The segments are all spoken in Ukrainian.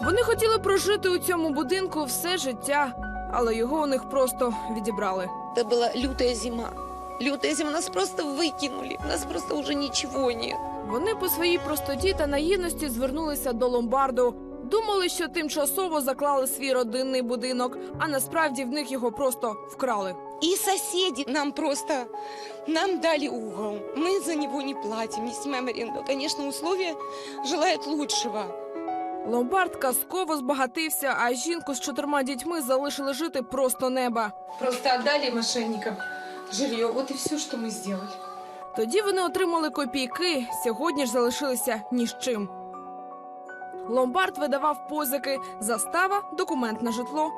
Вони хотіли прожити у цьому будинку все життя, але його у них просто відібрали. Это была лютая зима. Лютая зима. Нас просто выкинули. У нас просто уже ничего нет. Вони по своїй простоті та наївності звернулися до ломбарду. Думали, що тимчасово заклали свій родинний будинок, а насправді в них його просто вкрали. И соседи нам просто... Нам дали угол. Мы за него не платим, не снимаем аренду. Конечно, условия желают лучшего. Ломбард казково збагатився, а жінку з чотирма дітьми залишили жити просто неба. Просто отдали мошенникам жилье. Вот и все, что мы сделали. Тоді вони отримали копійки, сьогодні ж залишилися ні з чим. Ломбард видавав позики, застава, документ на житло.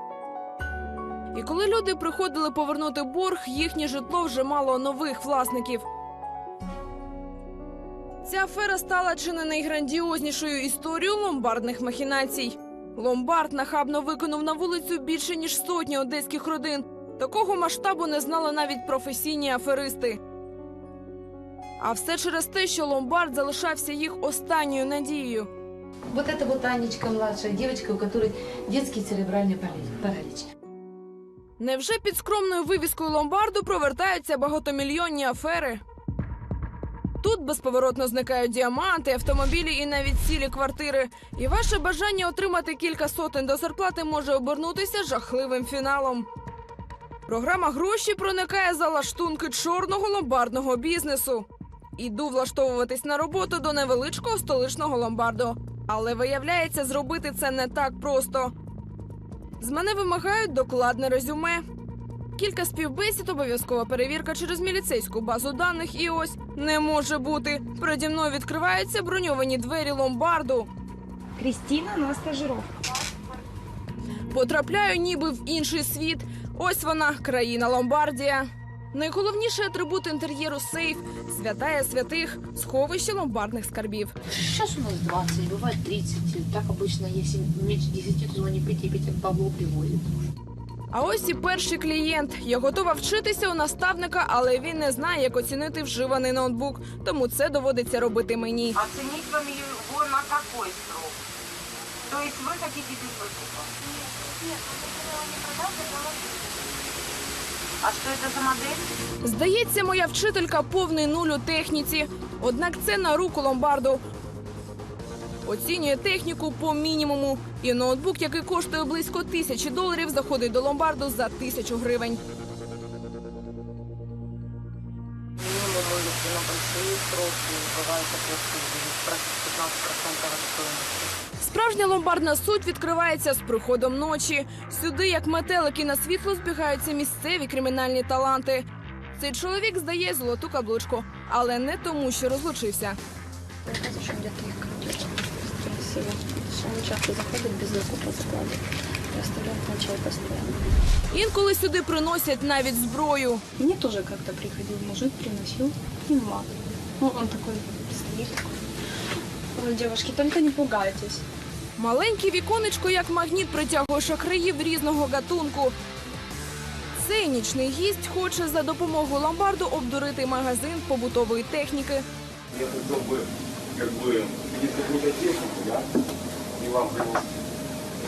І коли люди приходили повернути борг, їхнє житло вже мало нових власників. Ця афера стала чи не найграндіознішою історією ломбардних махінацій. Ломбард нахабно виконав на вулицю більше ніж сотні одеських родин. Такого масштабу не знали навіть професійні аферисти. А все через те, що ломбард залишався їх останньою надією. Вот это вот Анечка, младшая девочка, у которой детский церебральный паралич. Невже під скромною вивіскою ломбарду провертаються багатомільйонні афери? Тут безповоротно зникають діаманти, автомобілі і навіть цілі квартири. І ваше бажання отримати кілька сотень до зарплати може обернутися жахливим фіналом. Програма гроші проникає за лаштунки чорного ломбардного бізнесу. Іду влаштовуватись на роботу до невеличкого столичного ломбарду. Але виявляється, зробити це не так просто. З мене вимагають докладне резюме. Кілька співбесід, обов'язкова перевірка через міліцейську базу даних. І ось не може бути. Переді мною відкриваються броньовані двері ломбарду. Кристина на стажировку. Потрапляю ніби в інший світ. Ось вона, країна Ломбардія. Найголовніший атрибут інтер'єру сейф святая святих, сховище ломбардних скарбів. Сейчас у нас 20, бывает 30. Так обычно, если меньше 10, то звони 5, 5 бабло приводит. А ось і перший клієнт. Я готова вчитися у наставника, але він не знає, як оцінити вживаний ноутбук. Тому це доводиться робити мені. Оценить вам его на какой срок? То есть вы хотите без выкупа? А что это за модель? Здається, моя вчителька повний нуль у техніці. Однак це на руку ломбарду. Оцінює техніку по мінімуму. І ноутбук, який коштує близько тисячі доларів, заходить до ломбарду за тисячу гривень. Минимум если на большие сроки, бывает такое, что 15% от стоимости. Справжня ломбардна суть відкривається з приходом ночі. Сюди, як метелики на світло, збігаються місцеві кримінальні таланти. Цей чоловік здає золоту каблучку, але не тому, що розлучився. Красиво. Он часто заходит без закупа складов. И оставляет ночей постоянно. Інколи сюди приносять навіть зброю. Мне тоже как-то приходил мужик, приносил фильма. Ну, он такой стоит. Ой, девушки, только не пугайтесь. Маленьке віконечко, як магніт, притягує шахраїв різного гатунку. Цей нічний гість хоче за допомогою ломбарду обдурити магазин побутової техніки. Я как бы, есть какую-то технику, да, и вам принести.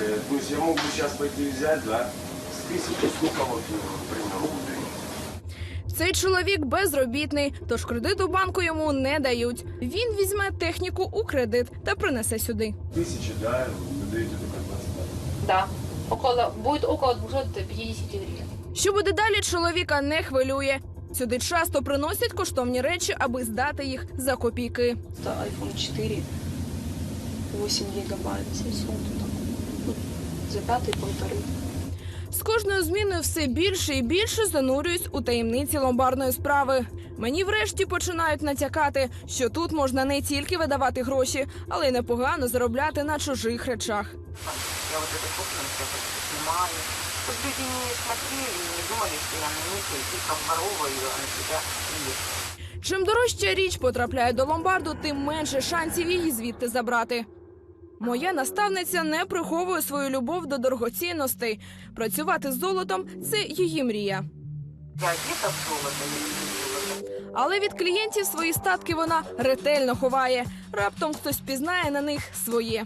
Э, то есть я мог бы сейчас пойти взять, да, с тысячи сколько вот, ну, к примеру, рублей. Цей чоловік безробітний, тож кредит у банку йому не дають. Він візьме техніку у кредит та принесе сюди. Тысячи, да, вы даете только 20. Да. Около, будет около 250 гривен. Що буде далі, чоловіка не хвилює. Сюди часто приносять коштовні речі, аби здати їх за копійки. Это iPhone 4, 8 гигабайт, 700. вот так. Ну, За пятый полторы. З кожною зміною все більше і більше занурююсь у таємниці ломбарної справи. Мені врешті починають натякати, що тут можна не тільки видавати гроші, але й непогано заробляти на чужих речах. Я вот это собственно снимаю. Чтобы люди не смотрели и не думали, что я на них и тихо вороваю, а на себя нет. Чим дорожча річ потрапляє до ломбарду, тим менше шансів її звідти забрати. Моя наставниця не приховує свою любов до дорогоцінностей. Працювати з золотом це її мрія. Я в золото, люблю. Але від клієнтів свої статки вона ретельно ховає. Раптом хтось пізнає на них своє.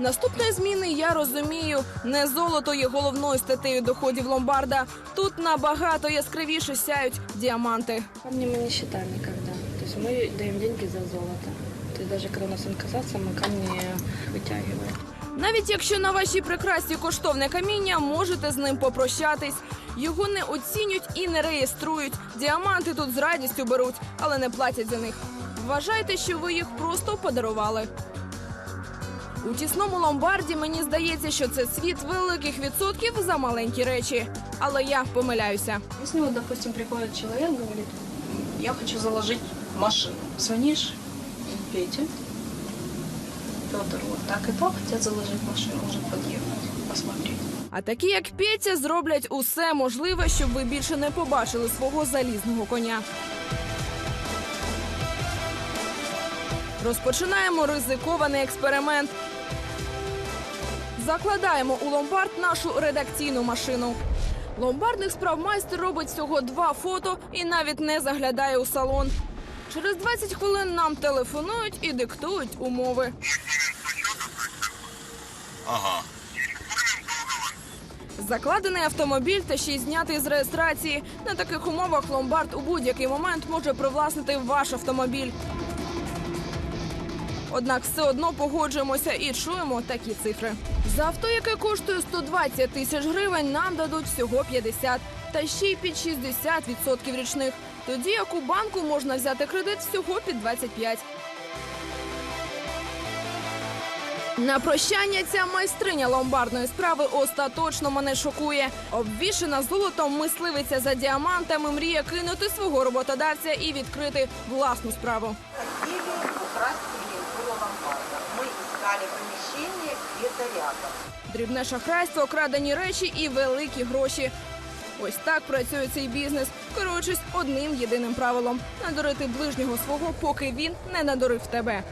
Наступної зміни я розумію, не золото є головною статтею доходів ломбарда. Тут набагато яскравіше сяють діаманти. Камни мы не считаем никогда. То есть мы даем деньги за золото. То есть даже когда у нас инкассация, мы камни вытягиваем. Навіть якщо на вашій прикрасі коштовне каміння, можете з ним попрощатись. Його не оцінюють і не реєструють. Діаманти тут з радістю беруть, але не платять за них. Вважайте, що ви їх просто подарували. У тісному ломбарді мені здається, що це світ великих відсотків за маленькі речі. Але я помиляюся. Если вот, допустим, приходит человек, говорит, я хочу заложить машину. Звонишь Пете, Петр, вот так и так хотят заложить машину, может подъехать, посмотреть. А такі, як Петя, зроблять усе можливе, щоб ви більше не побачили свого залізного коня. Розпочинаємо ризикований експеримент. Закладаємо у ломбард нашу редакційну машину. Ломбардних справ майстер робить всього два фото і навіть не заглядає у салон. Через 20 хвилин нам телефонують і диктують умови. Закладений автомобіль та ще й знятий з реєстрації. На таких умовах ломбард у будь-який момент може привласнити ваш автомобіль. Однак все одно погоджуємося і чуємо такі цифри. За авто, яке коштує 120 тисяч гривень, нам дадуть всього 50, та ще й під 60% річних. Тоді як у банку можна взяти кредит всього під 25. На прощання ця майстриня ломбардної справи остаточно мене шокує. Обвішена золотом мисливиця за діамантами мріє кинути свого роботодавця і відкрити власну справу. Мы приміщення рядом. Дрібне шахрайство, крадені речі і великі гроші. Ось так працює цей бізнес, керуючись одним єдиним правилом надурити ближнього свого, поки він не надурив тебе.